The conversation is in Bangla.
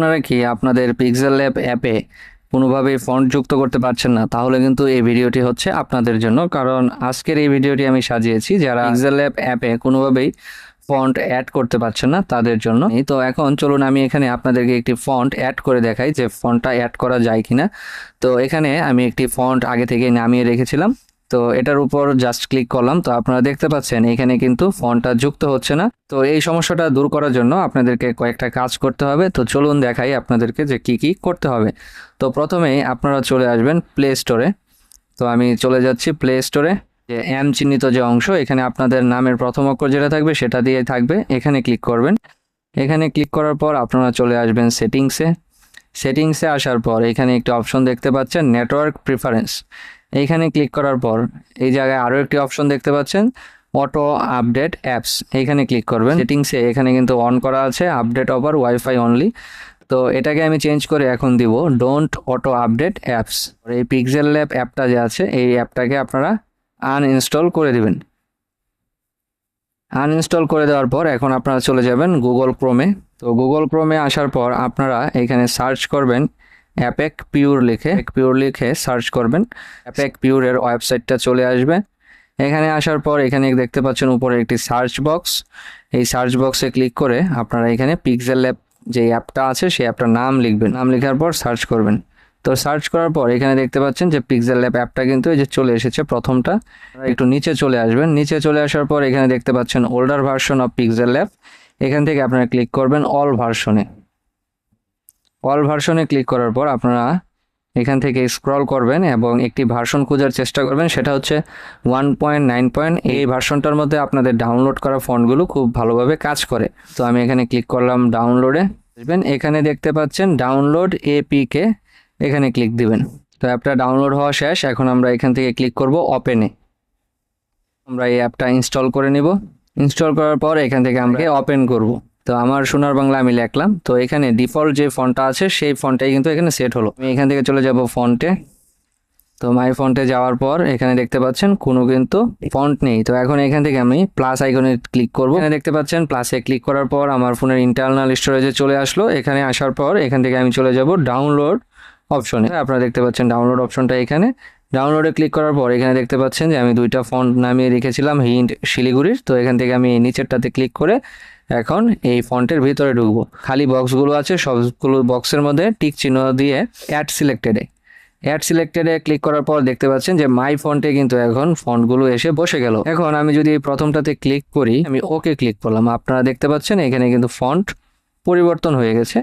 আপনারা কি আপনাদের পিক্সেল ল্যাব অ্যাপে কোনোভাবেই ফন্ট যুক্ত করতে পারছেন না? তাহলে কিন্তু এই ভিডিওটি হচ্ছে আপনাদের জন্য। কারণ আজকের এই ভিডিওটি আমি সাজিয়েছি যারা পিক্সেল ল্যাব অ্যাপে কোনোভাবেই ফন্ট অ্যাড করতে পারছেন না, তাদের জন্য। তো এখন চলুন আমি এখানে আপনাদেরকে একটি ফন্ট অ্যাড করে দেখাই যে ফন্টটা অ্যাড করা যায় কিনা। তো এখানে আমি একটি ফন্ট আগে থেকে নামিয়ে রেখেছিলাম। তো এটার উপর জাস্ট ক্লিক করলাম। তো আপনারা দেখতে পাচ্ছেন, এখানে কিন্তু ফোনটা যুক্ত হচ্ছে না। তো এই সমস্যাটা দূর করার জন্য আপনাদেরকে কয়েকটা কাজ করতে হবে। তো চলুন দেখাই আপনাদেরকে যে কি কি করতে হবে। তো প্রথমেই আপনারা চলে আসবেন প্লে স্টোরে তো আমি চলে যাচ্ছি প্লে স্টোরে যে এম চিহ্নিত যে অংশ, এখানে আপনাদের নামের প্রথম অক্ষর যেটা থাকবে সেটা দিয়ে থাকবে। এখানে ক্লিক করবেন। এখানে ক্লিক করার পর আপনারা চলে আসবেন সেটিংসে সেটিংসে আসার পর এখানে একটি অপশন দেখতে পাচ্ছেন নেটওয়ার্ক প্রিফারেন্স এইখানে ক্লিক করার পর এই জায়গায় আরও একটি অপশন দেখতে পাচ্ছেন অটো আপডেট অ্যাপস এইখানে ক্লিক করবেন। সেটিংসে এখানে কিন্তু অন করা আছে আপডেট ওভার ওয়াইফাই অনলি তো এটাকে আমি চেঞ্জ করে এখন দিব ডোন্ট অটো আপডেট অ্যাপস এই পিক্সেল ল্যাব অ্যাপটা যে আছে, এই অ্যাপটাকে আপনারা আনইনস্টল করে দিবেন। আনইনস্টল করে দেওয়ার পর এখন আপনারা চলে যাবেন গুগল ক্রোমে তো গুগল ক্রোমে আসার পর আপনারা এখানে সার্চ করবেন অ্যাপেক পিওর লিখে পিওর লিখে সার্চ করবেন। অ্যাপেক পিওরের ওয়েবসাইটটা চলে আসবে। এখানে আসার পর এখানে দেখতে পাচ্ছেন উপরে একটি সার্চ বক্স এই সার্চ বক্সে ক্লিক করে আপনারা এখানে পিক্সেল অ্যাপ যে অ্যাপটা আছে, সেই অ্যাপটার নাম লিখবেন। নাম লেখার পর সার্চ করবেন। তো সার্চ করার পর এখানে দেখতে পাচ্ছেন যে পিক্সেল ল্যাব অ্যাপটা কিন্তু এই যে চলে এসেছে প্রথমটা। একটু নিচে চলে আসবেন। নিচে চলে আসার পর এখানে দেখতে পাচ্ছেন older version of pixel lab এখান থেকে আপনারা ক্লিক করবেন অল ভার্সনে অল ভার্সনে ক্লিক করার পর আপনারা এখান থেকে স্ক্রল করবেন এবং একটি ভার্সন খোঁজার চেষ্টা করবেন, সেটা হচ্ছে ওয়ান পয়েন্ট নাইন পয়েন্ট এই ভার্সনটার মধ্যে আপনাদের ডাউনলোড করা ফোনগুলো খুব ভালোভাবে কাজ করে। তো আমি এখানে ক্লিক করলাম ডাউনলোডে বুঝবেন এখানে দেখতে পাচ্ছেন ডাউনলোড এপিকে এখানে ক্লিক দিবেন। তো অ্যাপটা ডাউনলোড হওয়া শেষ, এখন আমরা এখান থেকে ক্লিক করব ওপেনে আমরা এই অ্যাপটা ইনস্টল করে নিব। ইনস্টল করার পর এখান থেকে আমাকে ওপেন করব। তো আমার সোনার বাংলা আমি লিখলাম। তো এখানে ডিফল্ট যে ফন্টটা আছে সেই ফন্টটাই কিন্তু এখানে সেট হলো। আমি এখান থেকে চলে যাব ফন্টে তো মাই ফন্টে যাওয়ার পর এখানে দেখতে পাচ্ছেন কোনো কিন্তু ফন্ট নেই। তো এখন এখান থেকে আমি প্লাস আইকনে ক্লিক করব। এখানে দেখতে পাচ্ছেন প্লাসে ক্লিক করার পর আমার ফোনের ইন্টারনাল স্টোরেজে চলে আসলো। এখানে আসার পর এখান থেকে আমি চলে যাব ডাউনলোড অপশনে আপনারা দেখতে পাচ্ছেন ডাউনলোড অপশনটা এখানে। ডাউনলোডে ক্লিক করার পর এখানে দেখতে পাচ্ছেন যে আমি দুইটা ফন্ট নামিয়ে রেখেছিলাম হিন্ট শিলিগুড়ির। তো এখান থেকে আমি নিচেরটাতে ক্লিক করে এখন এই ফন্টের ভিতরে ঢুকবো। খালি বক্সগুলো আছে, সবগুলো বক্সের মধ্যে টিক চিহ্ন দিয়ে অ্যাড সিলেক্টেডে অ্যাড সিলেক্টেডে ক্লিক করার পর দেখতে পাচ্ছেন যে মাই ফন্টে কিন্তু এখন ফন্টগুলো এসে বসে গেল। এখন আমি যদি এই প্রথমটাতে ক্লিক করি, আমি ওকে ক্লিক করলাম। আপনারা দেখতে পাচ্ছেন এখানে কিন্তু ফন্ট পরিবর্তন হয়ে গেছে।